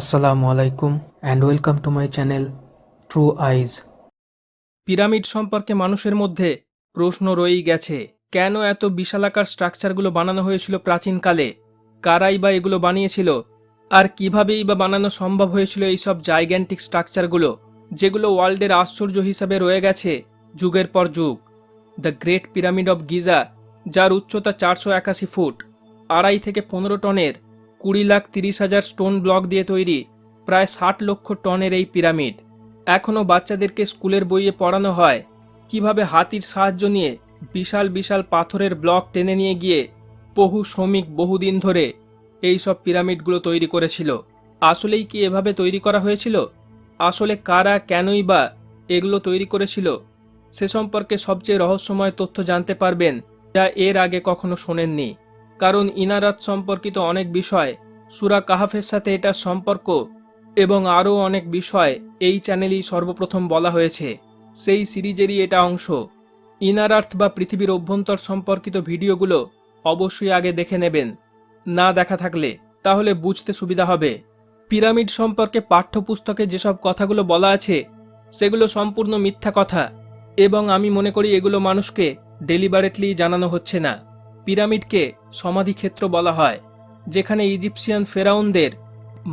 আসসালামু আলাইকুম and welcome to my channel true eyes pyramid সম্পর্কে মানুষের মধ্যে প্রশ্ন রয়েই গেছে, কেন এত বিশালাকার স্ট্রাকচারগুলো বানানো হয়েছিল প্রাচীনকালে? কারাই বা এগুলো বানিয়েছিল? আর কিভাবেই বা বানানো সম্ভব হয়েছিল এইসব জাইগ্যান্টিক স্ট্রাকচারগুলো, যেগুলো ওয়ার্ল্ডের আশ্চর্য হিসাবে রয়ে গেছে যুগের পর যুগ? The great pyramid of Giza যার উচ্চতা চারশো একাশি ফুট, আড়াই থেকে পনেরো টনের কুড়ি লাখ তিরিশ হাজার স্টোন ব্লক দিয়ে তৈরি, প্রায় ষাট লক্ষ টনের এই পিরামিড। এখনও বাচ্চাদেরকে স্কুলের বইয়ে পড়ানো হয়। কীভাবে হাতির সাহায্য নিয়ে বিশাল বিশাল পাথরের ব্লক টেনে নিয়ে গিয়ে বহু শ্রমিক বহুদিন ধরে এই সব পিরামিডগুলো তৈরি করেছিল। আসলেই কি এভাবে তৈরি করা হয়েছিল? আসলে কারা কেনই বা এগুলো তৈরি করেছিল? সে সম্পর্কে সবচেয়ে রহস্যময় তথ্য জানতে পারবেন, যা এর আগে কখনো শোনেননি। কারণ ইনারাত সম্পর্কিত অনেক বিষয়, সুরা কাহাফের সাথে এটার সম্পর্ক এবং আরও অনেক বিষয় এই চ্যানেলেই সর্বপ্রথম বলা হয়েছে। সেই সিরিজেরই এটা অংশ। ইনার আর্থ বা পৃথিবীর অভ্যন্তর সম্পর্কিত ভিডিওগুলো অবশ্যই আগে দেখে নেবেন। না দেখা থাকলে তাহলে বুঝতে সুবিধা হবে। পিরামিড সম্পর্কে পাঠ্যপুস্তকে যেসব কথাগুলো বলা আছে, সেগুলো সম্পূর্ণ মিথ্যা কথা এবং আমি মনে করি এগুলো মানুষকে ডেলিবারেটলি জানানো হচ্ছে না। পিরামিডকে সমাধিক্ষেত্র বলা হয়, যেখানে ইজিপসিয়ান ফেরাউনদের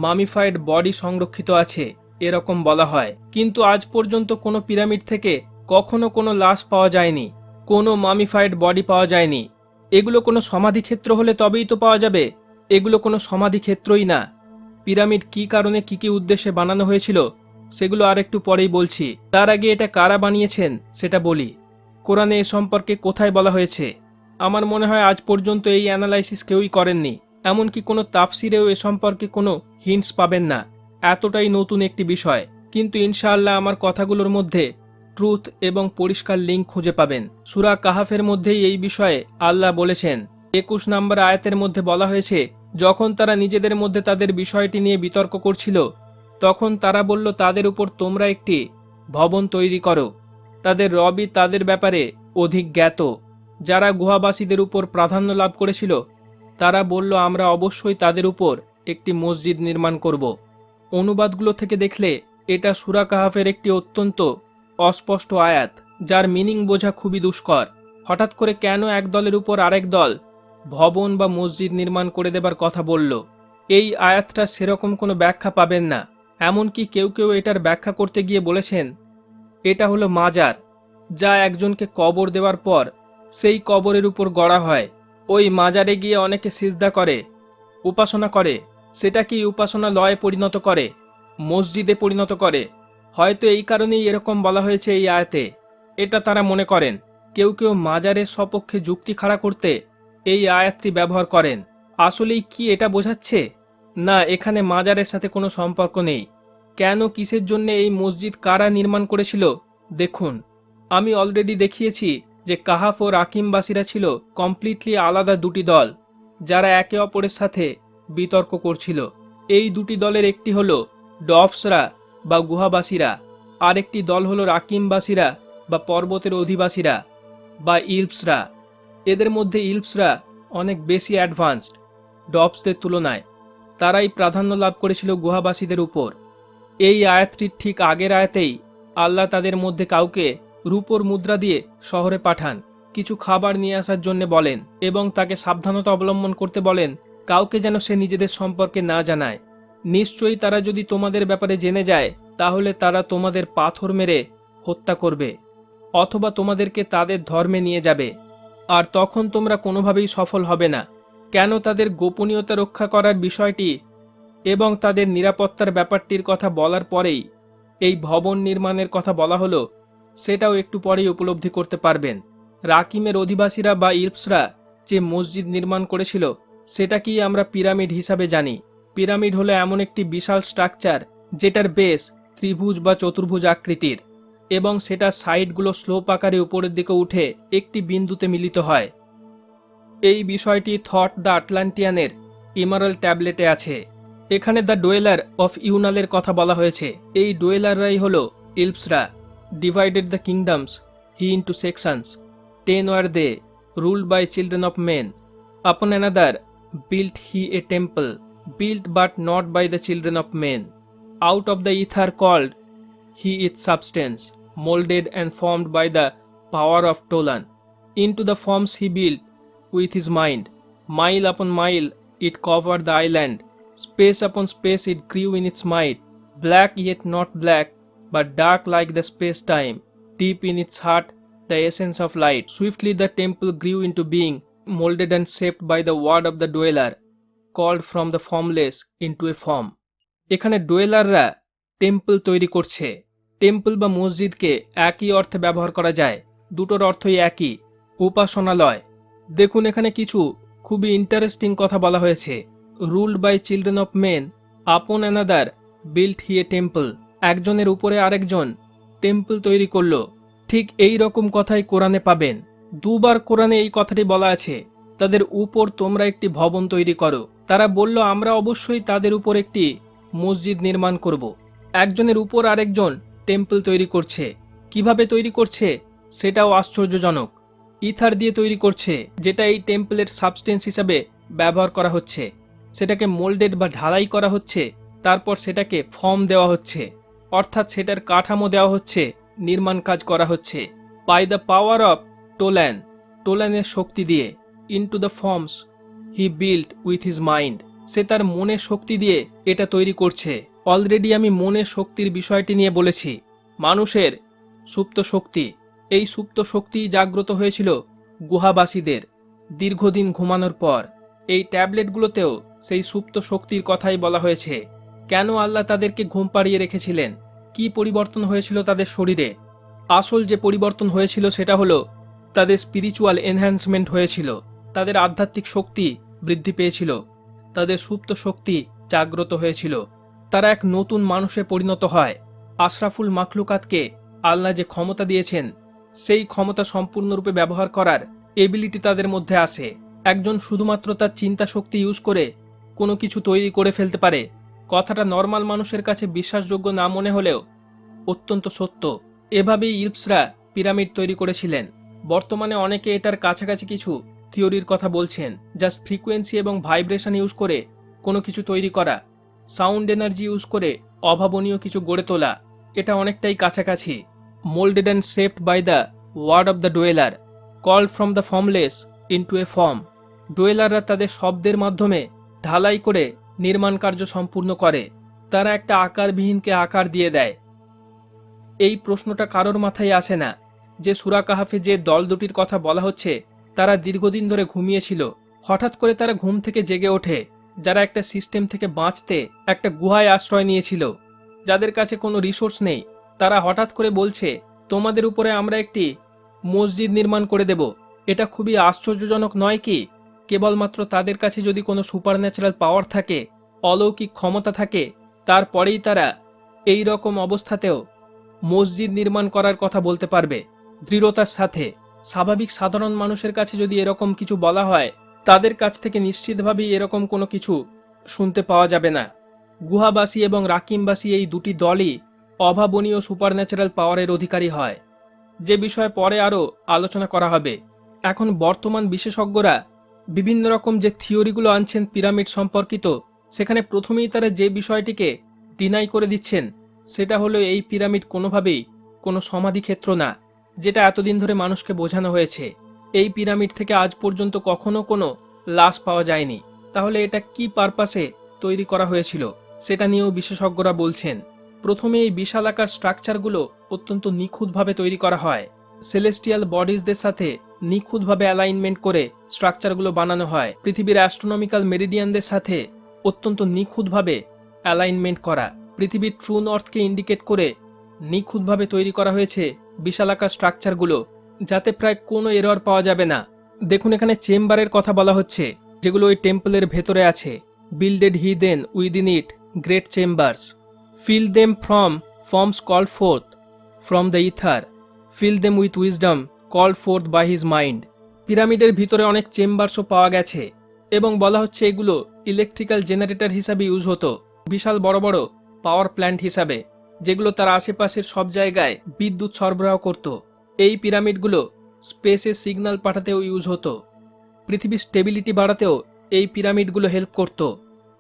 মামিফাইড বডি সংরক্ষিত আছে, এরকম বলা হয়। কিন্তু আজ পর্যন্ত কোনো পিরামিড থেকে কখনো কোনো লাশ পাওয়া যায়নি, কোনো মামিফাইড বডি পাওয়া যায়নি। এগুলো কোনো সমাধিক্ষেত্র হলে তবেই তো পাওয়া যাবে, এগুলো কোনো সমাধিক্ষেত্রই না। পিরামিড কি কারণে কি কি উদ্দেশ্যে বানানো হয়েছিল, সেগুলো আর একটু পরেই বলছি। তার আগে এটা কারা বানিয়েছেন, সেটা বলি। কোরআনে এ সম্পর্কে কোথায় বলা হয়েছে? আমার মনে হয় আজ পর্যন্ত এই অ্যানালাইসিস কেউই করেননি। এমনকি কোনো তাফসিরেও এ সম্পর্কে কোনো হিন্টস পাবেন না। এতটাই নতুন একটি বিষয়। কিন্তু ইনশাআল্লাহ আমার কথাগুলোর মধ্যে ট্রুথ এবং পরিষ্কার লিঙ্ক খুঁজে পাবেন। সুরা কাহাফের মধ্যেই এই বিষয়ে আল্লাহ বলেছেন, একুশ নম্বর আয়াতের মধ্যে বলা হয়েছে, যখন তারা নিজেদের মধ্যে তাদের বিষয়টি নিয়ে বিতর্ক করছিল, তখন তারা বলল, তাদের উপর তোমরা একটি ভবন তৈরি করো। তাদের রবি তাদের ব্যাপারে অধিক জ্ঞাত। যারা গুহাবাসীদের উপর প্রাধান্য লাভ করেছিল, তারা বলল, আমরা অবশ্যই তাদের উপর একটি মসজিদ নির্মাণ করব। অনুবাদগুলো থেকে দেখলে, এটা সুরা কাহাফের একটি অত্যন্ত অস্পষ্ট আয়াত, যার মিনিং বোঝা খুবই দুষ্কর। হঠাৎ করে কেন এক দলের উপর আরেক দল ভবন বা মসজিদ নির্মাণ করে দেবার কথা বলল? এই আয়াতটা সেরকম কোনো ব্যাখ্যা পাবেন না। এমনকি কেউ কেউ এটার ব্যাখ্যা করতে গিয়ে বলেছেন, এটা হলো মাজার, যা একজনকে কবর দেওয়ার পর সেই কবরের উপর গড়া হয়। ওই মাজারে গিয়ে অনেকে সিজদা করে, উপাসনা করে। সেটা কি উপাসনা লয়ে পরিণত করে, মসজিদে পরিণত করে? হয়তো এই কারণেই এরকম বলা হয়েছে এই আয়াতে। এটা তারা মনে করেন, কেউ কেউ মাজারের সপক্ষে যুক্তি খাড়া করতে এই আয়াতটি ব্যবহার করেন। আসলেই কি এটা বোঝাচ্ছে? না, এখানে মাজারের সাথে কোনো সম্পর্ক নেই। কেন, কিসের জন্য এই মসজিদ কারা নির্মাণ করেছিল? দেখুন, আমি অলরেডি দেখিয়েছি যে কাহাফ ও রাকিমবাসীরা ছিল কমপ্লিটলি আলাদা দুটি দল, যারা একে অপরের সাথে বিতর্ক করছিল। এই দুটি দলের একটি হল ডফসরা বা গুহাবাসীরা, আরেকটি দল হল রাকিমবাসীরা বা পর্বতের অধিবাসীরা বা ইলপসরা এদের মধ্যে ইলপসরা অনেক বেশি অ্যাডভান্সড ডবসদের তুলনায়। তারাই প্রাধান্য লাভ করেছিল গুহাবাসীদের উপর। এই আয়াতটির ঠিক আগের আয়াতেই আল্লাহ তাদের মধ্যে কাউকে রূপোর মুদ্রা দিয়ে শহরে পাঠান। কিছু খাবার নিয়ে আসার জন্য বলেন এবং তাকে সাবধানতা অবলম্বন করতে বলেন, কাউকে যেন সে নিজেদের সম্পর্কে না জানায়। নিশ্চয়ই তারা যদি তোমাদের ব্যাপারে জেনে যায়, তাহলে তারা তোমাদের পাথর মেরে হত্যা করবে, অথবা তোমাদেরকে তাদের ধর্মে নিয়ে যাবে। আর তখন তোমরা কোনোভাবেই সফল হবে না। কেন তাদের গোপনীয়তা রক্ষা করার বিষয়টি এবং তাদের নিরাপত্তার ব্যাপারটির কথা বলার পরেই এই ভবন নির্মাণের কথা বলা হলো সেটাও একটু পরেই উপলব্ধি করতে পারবেন। রাকিমের অধিবাসীরা বা ইলপসরা যে মসজিদ নির্মাণ করেছিল, সেটাকেই আমরা পিরামিড হিসাবে জানি। পিরামিড হলো এমন একটি বিশাল স্ট্রাকচার, যেটার বেস ত্রিভুজ বা চতুর্ভুজ আকৃতির, এবং সেটা সাইডগুলো স্লোপ আকারে উপরের দিকে উঠে একটি বিন্দুতে মিলিত হয়। এই বিষয়টি থট দ্য আটলান্টিয়ানের ইমারাল ট্যাবলেটে আছে। এখানে দ্য ডোয়েলার অফ ইউনালের কথা বলা হয়েছে। এই ডোয়েলাররাই হল ইলপসরা divided the kingdoms he into sections. Ten were they, ruled by children of men. Upon another built he a temple, built but not by the children of men. Out of the ether called he its substance, molded and formed by the power of Tolan. Into the forms he built with his mind. Mile upon mile it covered the island. Space upon space it grew in its might. Black yet not black, but dark like the space time. Deep in its heart, the essence of light. Swiftly the temple grew into being, molded and shaped by the word of the dweller, called from the formless into a form. এখানে ডোয়েলাররা temple তৈরি করছে temple বা মসজিদকে একই অর্থে ব্যবহার করা যায় দুটোর অর্থই একই উপাসনালয় দেখুন এখানে কিছু খুবই ইন্টারেস্টিং কথা বলা হয়েছে ruled by children of men upon another built he a temple একজনের উপরে আরেকজন টেম্পল তৈরি করল। ঠিক এই রকম কথাই কোরআনে পাবেন। দুবার কোরআনে এই কথাটি বলা আছে, তাদের উপর তোমরা একটি ভবন তৈরি করো। তারা বলল, আমরা অবশ্যই তাদের উপর একটি মসজিদ নির্মাণ করব। একজনের উপর আরেকজন টেম্পল তৈরি করছে। কীভাবে তৈরি করছে? সেটাও আশ্চর্যজনক। ইথার দিয়ে তৈরি করছে, যেটা এই টেম্পলের সাবস্টেন্স হিসাবে ব্যবহার করা হচ্ছে। সেটাকে মোল্ডেড বা ঢালাই করা হচ্ছে। তারপর সেটাকে ফর্ম দেওয়া হচ্ছে। অর্থাৎ সেটার কাঠামো দেওয়া হচ্ছে, নির্মাণ কাজ করা হচ্ছে। By the power of Tolan টোল্যানের শক্তি দিয়ে into the forms he build with his mind সে তার মনের শক্তি দিয়ে এটা তৈরি করছে। অলরেডি আমি মনের শক্তির বিষয়টি নিয়ে বলেছি। মানুষের সুপ্ত শক্তি, এই সুপ্ত শক্তি জাগ্রত হয়েছিল গুহাবাসীদের দীর্ঘদিন ঘুমানোর পর। এই ট্যাবলেটগুলোতেও সেই সুপ্ত শক্তির কথাই বলা হয়েছে। কেন আল্লাহ তাদেরকে ঘুম পাড়িয়ে রেখেছিলেন? কি পরিবর্তন হয়েছিল তাদের শরীরে? আসল যে পরিবর্তন হয়েছিল সেটা হলো, তাদের স্পিরিচুয়াল এনহ্যান্সমেন্ট হয়েছিল, তাদের আধ্যাত্মিক শক্তি বৃদ্ধি পেয়েছিল, তাদের সুপ্ত শক্তি জাগ্রত হয়েছিল। তারা এক নতুন মানুষে পরিণত হয়। আশরাফুল মাখলুকাতকে আল্লাহ যে ক্ষমতা দিয়েছেন, সেই ক্ষমতা সম্পূর্ণরূপে ব্যবহার করার এবিলিটি তাদের মধ্যে আসে একজন শুধুমাত্র তার চিন্তা শক্তি ইউজ করে কোনো কিছু তৈরি করে ফেলতে পারে কথাটা নর্মাল মানুষের কাছে বিশ্বাসযোগ্য না মনে হলেও অত্যন্ত সত্য। এভাবেই ইলপসরা পিরামিড তৈরি করেছিলেন। বর্তমানে অনেকে এটার কাছাকাছি কিছু থিওরির কথা বলছেন, জাস্ট ফ্রিকোয়েন্সি এবং ভাইব্রেশন ইউজ করে কোনো কিছু তৈরি করা, সাউন্ড এনার্জি ইউজ করে অভাবনীয় কিছু গড়ে তোলা, এটা অনেকটাই কাছাকাছি। Moulded and shaped by the word of the dweller call from the formless into a form. ডোয়েলাররা তাদের শব্দের মাধ্যমে ঢালাই করে নির্মাণ কার্য সম্পূর্ণ করে। তারা একটা আকারবিহীনকে আকার দিয়ে দেয়। এই প্রশ্নটা কারোর মাথায় আসে না। যে সুরা কাহাফে যে দল দুটির কথা বলা হচ্ছে, তারা দীর্ঘদিন ধরে ঘুমিয়েছিল। হঠাৎ করে তারা ঘুম থেকে জেগে ওঠে। যারা একটা সিস্টেম থেকে বাঁচতে একটা গুহায় আশ্রয় নিয়েছিল, যাদের কাছে কোনো রিসোর্স নেই, তারা হঠাৎ করে বলছে, তোমাদের উপরে আমরা একটি মসজিদ নির্মাণ করে দেব। এটা খুবই আশ্চর্যজনক নয় কি? কেবলমাত্র তাদের কাছে যদি কোনো সুপার ন্যাচারাল পাওয়ার থাকে, অলৌকিক ক্ষমতা থাকে, তারপরেই তারা এই রকম অবস্থাতেও মসজিদ নির্মাণ করার কথা বলতে পারবে। দৃঢ়তার সাথে স্বাভাবিক সাধারণ মানুষের কাছে যদি এরকম কিছু বলা হয়, তাদের কাছ থেকে নিশ্চিতভাবেই এরকম কোনো কিছু শুনতে পাওয়া যাবে না। গুহাবাসী এবং রাকিমবাসী এই দুটি দলই অভাবনীয় সুপারন্যাচারাল পাওয়ারের অধিকারী হয়। যে বিষয়ে পরে আরও আলোচনা করা হবে। এখন বর্তমান বিশেষজ্ঞরা বিভিন্ন রকম যে থিওরিগুলো আনছেন পিরামিড সম্পর্কিত, সেখানে প্রথমেই তারা যে বিষয়টিকে ডিনাই করে দিচ্ছেন, সেটা হলো এই পিরামিড কোনোভাবেই কোনো সমাধিক্ষেত্র না, যেটা এতদিন ধরে মানুষকে বোঝানো হয়েছে। এই পিরামিড থেকে আজ পর্যন্ত কখনো কোনো লাশ পাওয়া যায়নি। তাহলে এটা কি পারপাসে তৈরি করা হয়েছিল, সেটা নিয়েও বিশেষজ্ঞরা বলছেন। প্রথমে এই বিশাল আকার স্ট্রাকচারগুলো অত্যন্ত নিখুঁতভাবে তৈরি করা হয়। সেলেস্টিয়াল বডিজদের সাথে নিখুঁতভাবে অ্যালাইনমেন্ট করে স্ট্রাকচারগুলো বানানো হয়। পৃথিবীর অ্যাস্ট্রোনমিক্যাল মেরিডিয়ানদের সাথে অত্যন্ত নিখুঁতভাবে অ্যালাইনমেন্ট করা। পৃথিবীর ট্রু নর্থকে ইন্ডিকেট করে নিখুঁতভাবে তৈরি করা হয়েছে বিশালাকার স্ট্রাকচারগুলো যাতে প্রায় কোনো এরর পাওয়া যাবে না। দেখুন এখানে চেম্বারের কথা বলা হচ্ছে, যেগুলো ওই টেম্পলের ভেতরে আছে। Builded he then within it great chambers fill them from forms call forth from the ether fill them with wisdom call forth by his mind পিরামিডের ভিতরে অনেক চেম্বার্সও পাওয়া গেছে, এবং বলা হচ্ছে এগুলো ইলেকট্রিক্যাল জেনারেটর হিসাবে ইউজ হতো, বিশাল বড় বড় পাওয়ার প্ল্যান্ট হিসাবে, যেগুলো তার আশেপাশের সব জায়গায় বিদ্যুৎ সরবরাহ করত। এই পিরামিডগুলো স্পেসে সিগন্যাল পাঠাতেও ইউজ হতো। পৃথিবীর স্টেবিলিটি বাড়াতেও এই পিরামিডগুলো হেল্প করত।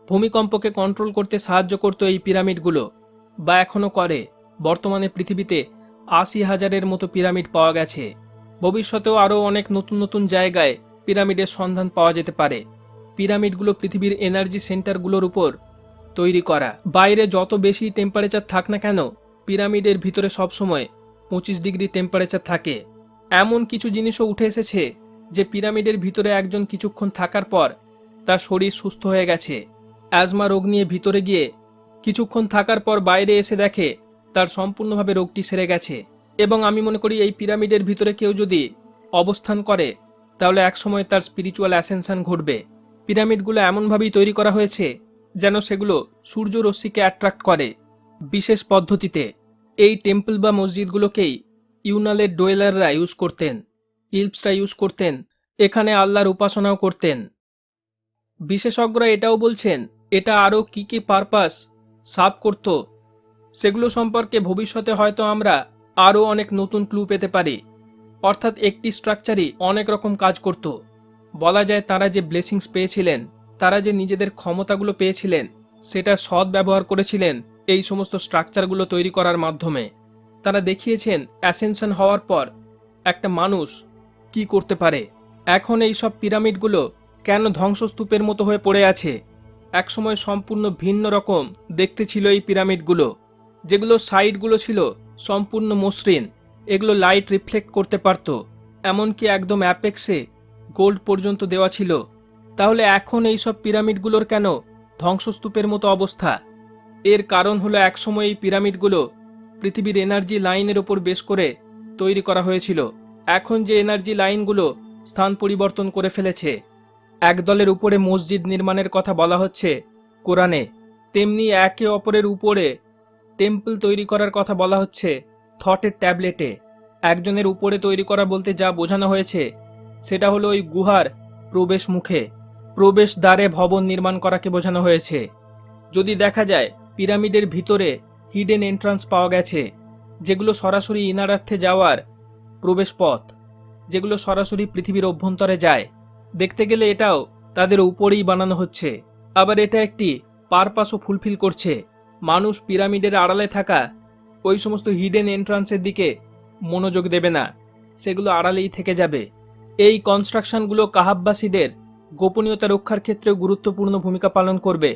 ভূমিকম্পকে কন্ট্রোল করতে সাহায্য করত এই পিরামিডগুলো, বা এখনও করে। বর্তমানে পৃথিবীতে আশি হাজারের মতো পিরামিড পাওয়া গেছে। ভবিষ্যতেও আরও অনেক নতুন নতুন জায়গায় পিরামিডের সন্ধান পাওয়া যেতে পারে। পিরামিডগুলো পৃথিবীর এনার্জি সেন্টারগুলোর উপর তৈরি করা। বাইরে যত বেশি টেম্পারেচার থাক না কেন, পিরামিডের ভিতরে সবসময় পঁচিশ ডিগ্রি টেম্পারেচার থাকে। এমন কিছু জিনিসও উঠে এসেছে যে পিরামিডের ভিতরে একজন কিছুক্ষণ থাকার পর তার শরীর সুস্থ হয়ে গেছে। অ্যাজমা রোগ নিয়ে ভিতরে গিয়ে কিছুক্ষণ থাকার পর বাইরে এসে দেখে তার সম্পূর্ণভাবে রোগটি সেরে গেছে। এবং আমি মনে করি এই পিরামিডের ভিতরে কেউ যদি অবস্থান করে, তাহলে একসময় তার স্পিরিচুয়াল অ্যাসেনশন ঘটবে। পিরামিডগুলো এমনভাবেই তৈরি করা হয়েছে যেন সেগুলো সূর্য রশ্মিকে অ্যাট্রাক্ট করে বিশেষ পদ্ধতিতে। এই টেম্পল বা মসজিদগুলোকেই ইউনালের ডোয়েলাররা ইউজ করতেন ইলপসরা ইউজ করতেন, এখানে আল্লাহর উপাসনাও করতেন। বিশেষজ্ঞরা এটাও বলছেন, এটা আরও কি কি পারপাস সাফ করত, সেগুলো সম্পর্কে ভবিষ্যতে হয়তো আমরা আরও অনেক নতুন ক্লু পেতে পারি। অর্থাৎ একটি স্ট্রাকচারই অনেক রকম কাজ করত। বলা যায় তারা যে ব্লেসিংস পেয়েছিলেন, তারা যে নিজেদের ক্ষমতাগুলো পেয়েছিলেন, সেটা সৎ ব্যবহার করেছিলেন এই সমস্ত স্ট্রাকচারগুলো তৈরি করার মাধ্যমে। তারা দেখিয়েছেন অ্যাসেনশন হওয়ার পর একটা মানুষ কি করতে পারে। এখন এই সব পিরামিডগুলো কেন ধ্বংসস্তূপের মতো হয়ে পড়ে আছে? একসময় সম্পূর্ণ ভিন্ন রকম দেখতে ছিল এই পিরামিডগুলো যেগুলো সাইডগুলো ছিল সম্পূর্ণ মসৃণ, এগুলো লাইট রিফ্লেক্ট করতে পারত, এমনকি একদম অ্যাপেক্সে গোল্ড পর্যন্ত দেওয়া ছিল। তাহলে এখন এই সব পিরামিডগুলোর কেন ধ্বংসস্তূপের মতো অবস্থা? এর কারণ হলো একসময় এই পিরামিডগুলো পৃথিবীর এনার্জি লাইনের ওপর বেশ করে তৈরি করা হয়েছিল। এখন যে এনার্জি লাইনগুলো স্থান পরিবর্তন করে ফেলেছে। একদলের উপরে মসজিদ নির্মাণের কথা বলা হচ্ছে কোরআনে। তেমনি একে অপরের উপরে টেম্পল তৈরি করার কথা বলা হচ্ছে, থটের ট্যাবলেটে। একজনের উপরে তৈরি করা বলতে যা বোঝানো হয়েছে, সেটা হলো ওই গুহার প্রবেশ মুখে। প্রবেশ দ্বারে ভবন নির্মাণ করাকে বোঝানো হয়েছে। যদি দেখা যায়, পিরামিডের ভিতরে হিডেন এন্ট্রান্স পাওয়া গেছে, যেগুলো সরাসরি ইনারার্থে যাওয়ার প্রবেশ পথ, যেগুলো সরাসরি পৃথিবীর অভ্যন্তরে যায়। দেখতে গেলে এটাও তাদের উপরেই বানানো হচ্ছে। আবার এটা একটি পারপাসও ফুলফিল করছে। মানুষ পিরামিডের আড়ালে থাকা ওই সমস্ত হিডেন এন্ট্রান্সের দিকে মনোযোগ দেবে না। সেগুলো আড়ালেই থেকে যাবে। এই কনস্ট্রাকশনগুলো কাহাববাসীদের গোপনীয়তা রক্ষার ক্ষেত্রে গুরুত্বপূর্ণ ভূমিকা পালন করবে।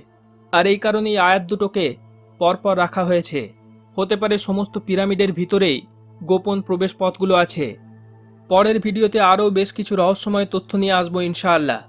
আর এই কারণেই আয়াত দুটোকে পরপর রাখা হয়েছে। হতে পারে সমস্ত পিরামিডের ভিতরেই গোপন প্রবেশ পথগুলো আছে। পরের ভিডিওতে আরও বেশ কিছু রহস্যময় তথ্য নিয়ে আসব ইনশাআল্লাহ।